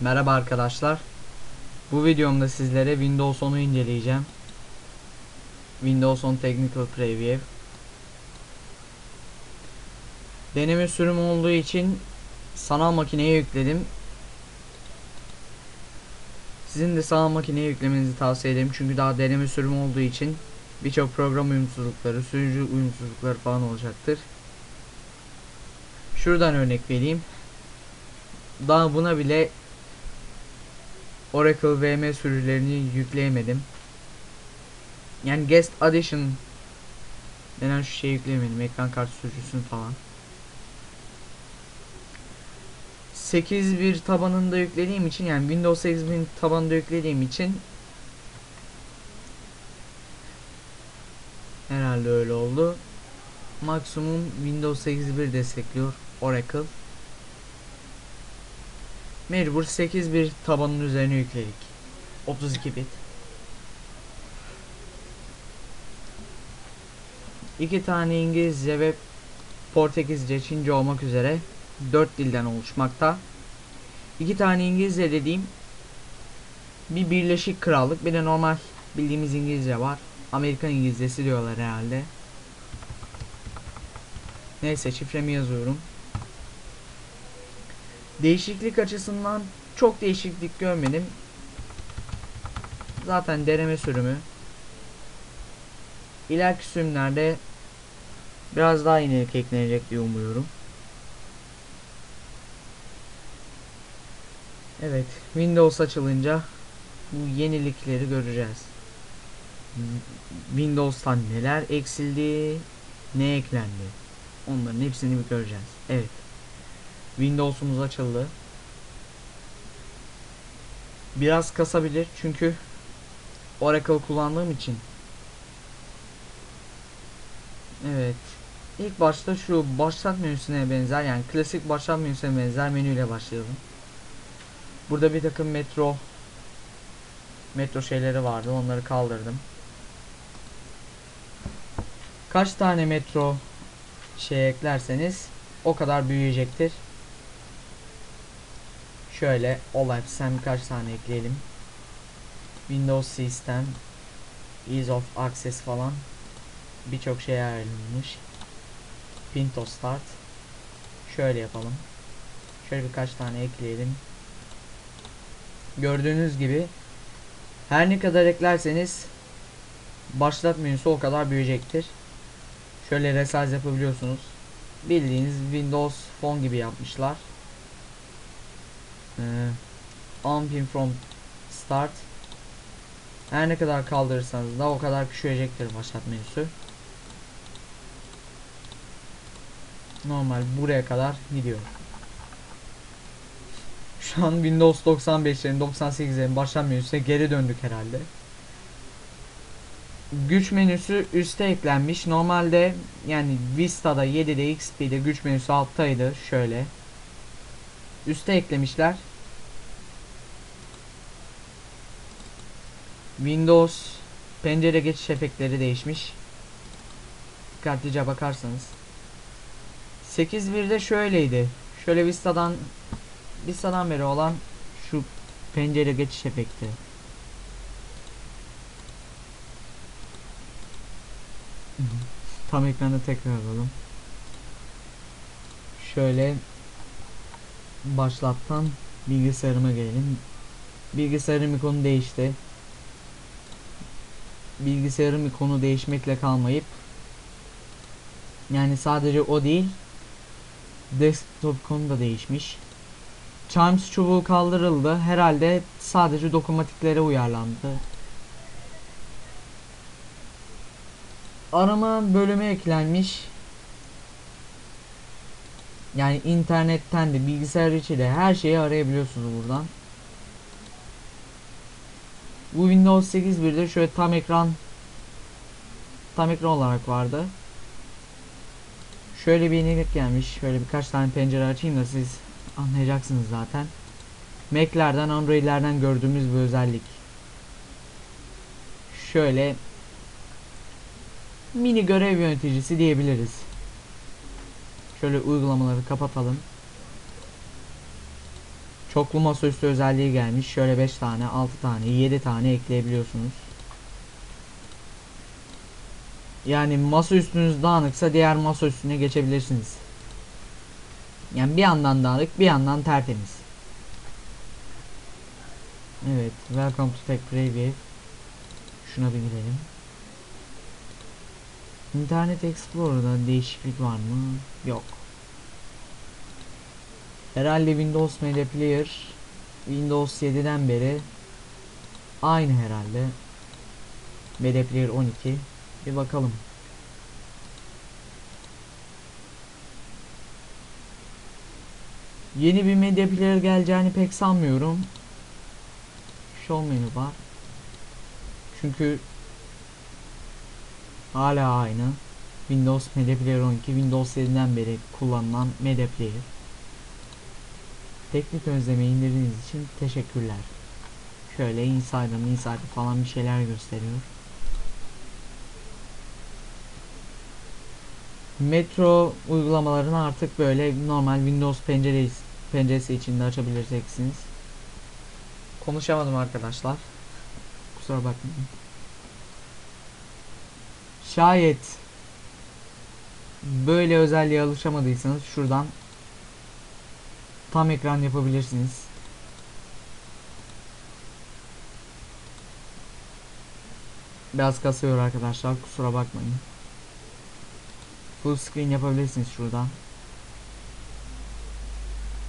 Merhaba arkadaşlar. Bu videomda sizlere Windows 10'u inceleyeceğim. Windows 10 Technical Preview. Deneme sürümü olduğu için sanal makineye yükledim. Sizin de sanal makineye yüklemenizi tavsiye ederim. Çünkü daha deneme sürümü olduğu için birçok program uyumsuzlukları, sürücü uyumsuzlukları falan olacaktır. Şuradan örnek vereyim. Daha buna bile Oracle VM sürücülerini yükleyemedim. Yani Guest Addition denen şu şeyi yükleyemedim. Ekran kartı sürücüsünü falan. 8.1 tabanında yüklediğim için yani Windows 8000 tabanında yüklediğim için herhalde öyle oldu. Maksimum Windows 8.1 destekliyor Oracle. Mecbur 8.1 tabanın üzerine yükledik. 32 bit. İki tane İngilizce ve Portekizce, Çince olmak üzere 4 dilden oluşmakta. İki tane İngilizce dediğim bir Birleşik Krallık bir de normal bildiğimiz İngilizce var. Amerikan İngilizcesi diyorlar herhalde. Neyse şifremi yazıyorum. Değişiklik açısından çok değişiklik görmedim. Zaten deneme sürümü. İleriki sürümlerde biraz daha yenilik eklenecek diye umuyorum. Evet, Windows açılınca bu yenilikleri göreceğiz. Windows'tan neler eksildi, ne eklendi. Onların hepsini bir göreceğiz. Evet. Windows'umuz açıldı. Biraz kasabilir çünkü Oracle kullandığım için. Evet. İlk başta şu başlat menüsüne benzer yani klasik başlat menüsüne benzer menüyle başlayalım. Burada bir takım metro metro şeyleri vardı. Onları kaldırdım. Kaç tane metro şey eklerseniz o kadar büyüyecektir. Şöyle all sen birkaç tane ekleyelim. Windows System, Ease of Access falan birçok şey ayrılmış. Pinto Start. Şöyle yapalım. Şöyle birkaç tane ekleyelim. Gördüğünüz gibi her ne kadar eklerseniz başlat menüsü o kadar büyüyecektir. Şöyle resize yapabiliyorsunuz. Bildiğiniz Windows Phone gibi yapmışlar. Ee, unpin from start her ne kadar kaldırırsanız da o kadar küçülecektir başlat menüsü. Normal buraya kadar gidiyor. Şu an Windows 95'lerin 98'lerin başlat menüsüne geri döndük herhalde. Güç menüsü üste eklenmiş. Normalde yani Vista'da 7'de XP'de güç menüsü alttaydı. Şöyle. Üste eklemişler. Windows pencere geçiş efektleri değişmiş. Dikkatlice bakarsanız. 8.1'de şöyleydi. Şöyle Vista'dan Vista'dan beri olan şu pencere geçiş efekti. Tam ekranda tekrar alalım. Şöyle başlattan bilgisayarıma gelelim. Bilgisayarım ikonu değişti. Bilgisayarım ikonu değişmekle kalmayıp yani sadece o değil desktop ikonu da değişmiş. Chimes çubuğu kaldırıldı. Herhalde sadece dokunmatiklere uyarlandı. arama bölümü eklenmiş. Yani internetten de bilgisayar içi de her şeyi arayabiliyorsunuz buradan. Bu Windows 8.1'de şöyle tam ekran tam ekran olarak vardı. Şöyle bir yenilik gelmiş. Şöyle birkaç tane pencere açayım da siz anlayacaksınız zaten. Mac'lerden, Android'lerden gördüğümüz bir özellik. Şöyle mini görev yöneticisi diyebiliriz. Şöyle uygulamaları kapatalım. Çoklu masaüstü özelliği gelmiş. Şöyle 5 tane, 6 tane, 7 tane ekleyebiliyorsunuz. Yani masa üstünüz dağınıksa diğer masa üstüne geçebilirsiniz. Yani bir yandan dağınık bir yandan tertemiz. Evet, welcome to Tech Preview. Şuna bir girelim. İnternet Explorer'da değişiklik var mı? Yok. Herhalde Windows Media Player Windows 7'den beri aynı herhalde. Media Player 12. Bir bakalım. Yeni bir Media Player geleceğini pek sanmıyorum. Show menü var. Çünkü hala aynı. Windows Media Player 12 Windows 7'den beri kullanılan Media Player. Teknik özleme indirdiğiniz için teşekkürler. Şöyle Insider, Insider falan bir şeyler gösteriyor. Metro uygulamalarını artık böyle normal Windows penceresi, penceresi içinde açabileceksiniz. Konuşamadım arkadaşlar. Kusura bakmayın. Şayet böyle özelliğe alışamadıysanız şuradan tam ekran yapabilirsiniz. Biraz kasıyor arkadaşlar kusura bakmayın. Full screen yapabilirsiniz şuradan.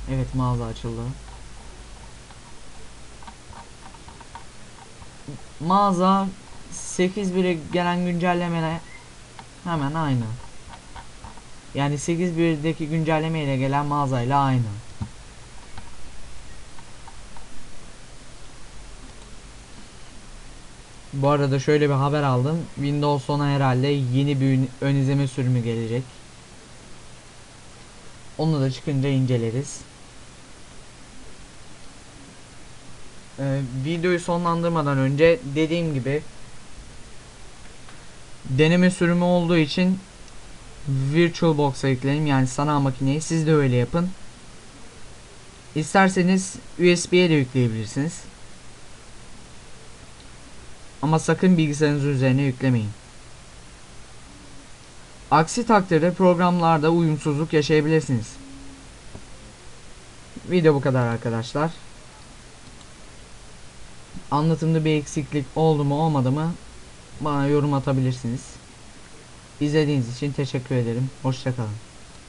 Evet mağaza açıldı. Mağaza 8.1'e gelen güncellemene hemen aynı. Yani 8.1'deki güncelleme ile gelen mağazayla aynı. Bu arada şöyle bir haber aldım. Windows 10'a herhalde yeni bir ön- izleme sürümü gelecek. Onu da çıkınca inceleriz. Ee, videoyu sonlandırmadan önce dediğim gibi deneme sürümü olduğu için VirtualBox'a yükledim yani sanal makineyi siz de öyle yapın. İsterseniz USB'ye de yükleyebilirsiniz. Ama sakın bilgisayarınızın üzerine yüklemeyin. Aksi takdirde programlarda uyumsuzluk yaşayabilirsiniz. Video bu kadar arkadaşlar. Anlatımda bir eksiklik oldu mu olmadı mı bana yorum atabilirsiniz. İzlediğiniz için teşekkür ederim. Hoşçakalın.